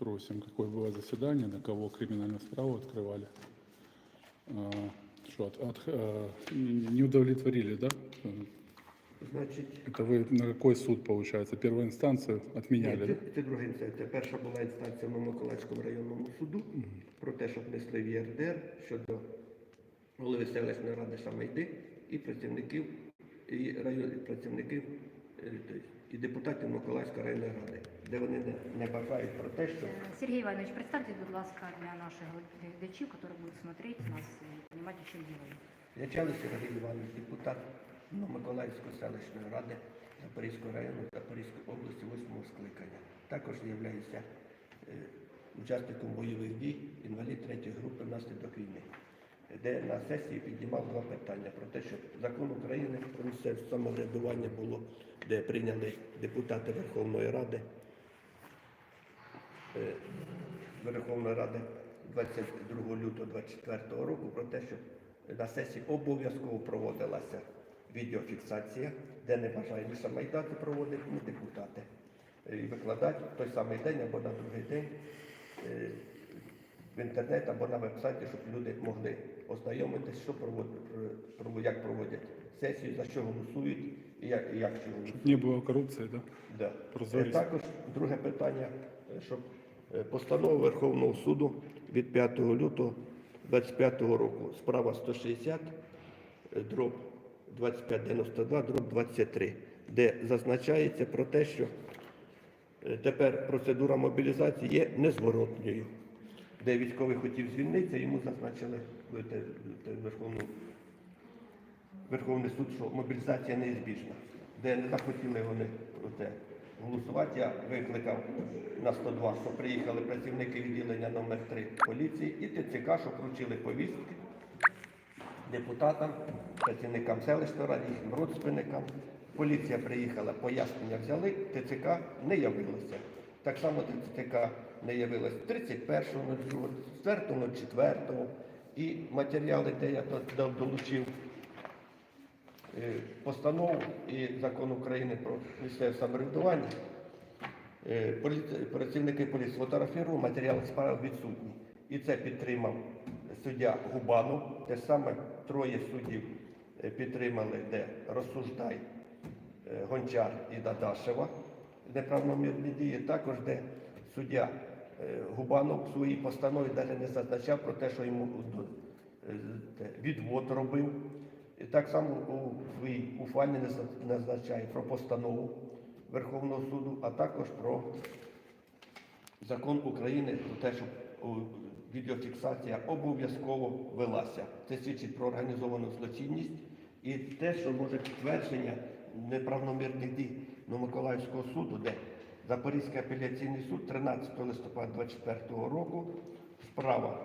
Спросим, какое было заседание, на кого криминальную справу открывали. А, Что, от- от- э, не удовлетворили, да? Значить, Это вы на какой суд, получается? Первую инстанцию ні, отменяли, це, да? це друга інстанція. Перша була інстанція в Миколаївському районному суду про те, щоб внесли в ЄРДР щодо голови селищної ради Шамайди і працівників і районних працівників е, тобто, і депутатів Миколаївської районної ради, де вони не, не бажають про те, що Е, Сергій Іванович, представте, будь ласка, для наших глядачів, які будуть смотреть нас і розуміти, що делаем. Ячалий Сергій Іванович, депутат Миколаївської селищної ради Запорізького району Запорізької області 8 скликання. Також є е, учасником бойових дій, інвалід третьої групи внаслідок війни, де на сесії піднімав два питання про те, що закон України про місцеве самоврядування було, де прийняли депутати Верховної Ради е, Верховної Ради 22 лютого 2024 року про те, що на сесії обов'язково проводилася відеофіксація, де не бажаємо самайдати проводити ні депутати. Е, І викладати в той самий день або на другий день е, інтернет або на веб-сайті, щоб люди могли ознайомитись, що проводять, про- про- як проводять сесію, за що голосують і як, і як що голосують. Не было коррупции, да? Да. Прозорість. Е, Також друге питання, е, щоб е, постанова Верховного суду від 5 лютого 25 року, справа 160, е, дроб 2592, дроб 23, де зазначається про те, що тепер процедура мобілізації є незворотньою. Де військовий хотів звільнитися, йому зазначили Верховну Верховний суд, що мобілізація неізбіжна, де не захотіли вони оте голосувати. Я викликав на 102, що приїхали працівники відділення номер 3 поліції і ТЦК, що вручили повістки депутатам, працівникам селищної ради, їхнім родственникам. Поліція приїхала, пояснення взяли, ТЦК не явилося. Так само ТЦК не явилось 31.02, 4.04 і матеріали, де я долучив е, постанову і закон України про місцеве самоврядування. Е, Працівники поліції фотографували, матеріали справи відсутні. І це підтримав суддя Губанов. Те саме троє суддів е, підтримали, де розсуждай Гончар і Дадашева неправомірні дії. Також де суддя е, Губанов в своїй постанові навіть не зазначав про те, що йому е, відвод робив. І так само у своїй ухвалі не за- назначає про постанову Верховного суду, а також про закон України про те, щоб відеофіксація обов'язково велася. Це свідчить про організовану злочинність і те, що може підтвердження неправомірних дій на Миколаївського суду, де Запорізький апеляційний суд 13 листопада 2024 року справа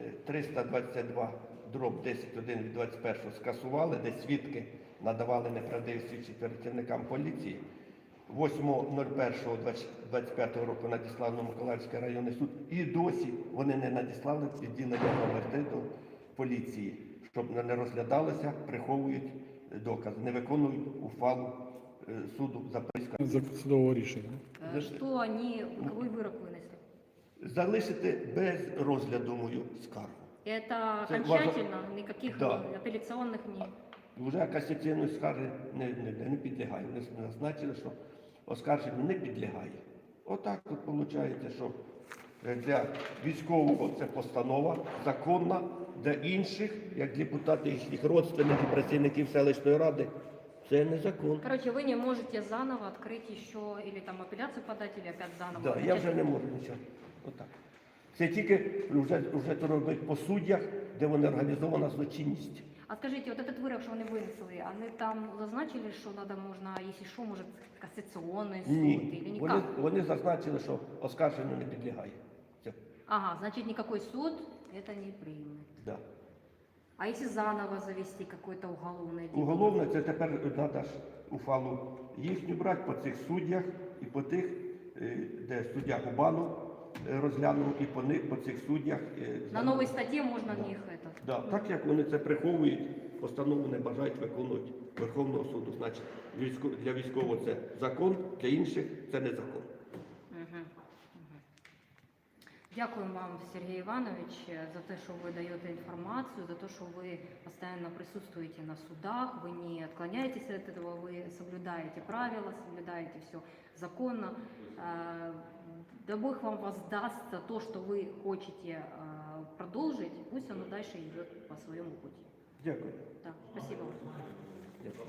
е, 322 дроб 10.1 від 21 скасували, де свідки надавали неправдиві свідчі працівникам поліції. 8.01.25 року надіслав на Миколаївський районний суд і досі вони не надіслали відділення номер 3 до поліції, щоб не розглядалося, приховують докази, не виконують ухвалу е, суду Запорізького. За судового рішення. Е, Що вони, какой вирок винесли? Залишити без розгляду мою скаргу. Это Це окончательно, никаких Да. апелляционных не... Вже касаційної скарги не, не, не підлягає. Вони назначили, що оскарженню не підлягає. Отак от виходить, що е, для військового це постанова законна, для інших, як депутати їхніх родственників, працівників селищної ради, це не закон. Короче, вы не можете заново открыть еще или там апелляцию подать, или опять заново. Да, я вже не можу нічого. Отак. Це тільки вже, вже то робить по суддях, де вони організована злочинність. А скажите, вот этот вырок, что вони винесли, они там зазначили, що надо можна, якщо що, може касаційний суд, Ні. или Вони, никак? вони зазначили, що оскарженню не підлягає. Ага, значит, никакой суд это не примет. да. А если заново завести какое-то уголовное дело? Уголовне це тепер треба ж ухвалу їхню брати по цих суддях і по тих, е, де суддя Губанов е, розглянув, і по них по цих суддях. е, На новой статье можно в них это. Да, так як вони це приховують, постанову не бажають виконувати Верховного суду. Значить, військо- для військового це закон, для інших це не закон. Дякую вам, Сергій Іванович, за те, що ви даєте інформацію, за те, що ви постійно присутствуете на судах, вы не отклоняетесь от этого, вы соблюдаете правила, соблюдаете все законно. Да Бог вам воздастся то, что вы хотите продолжить, пусть оно дальше идет по своему пути. Дякую. Так, спасибо. Дякую.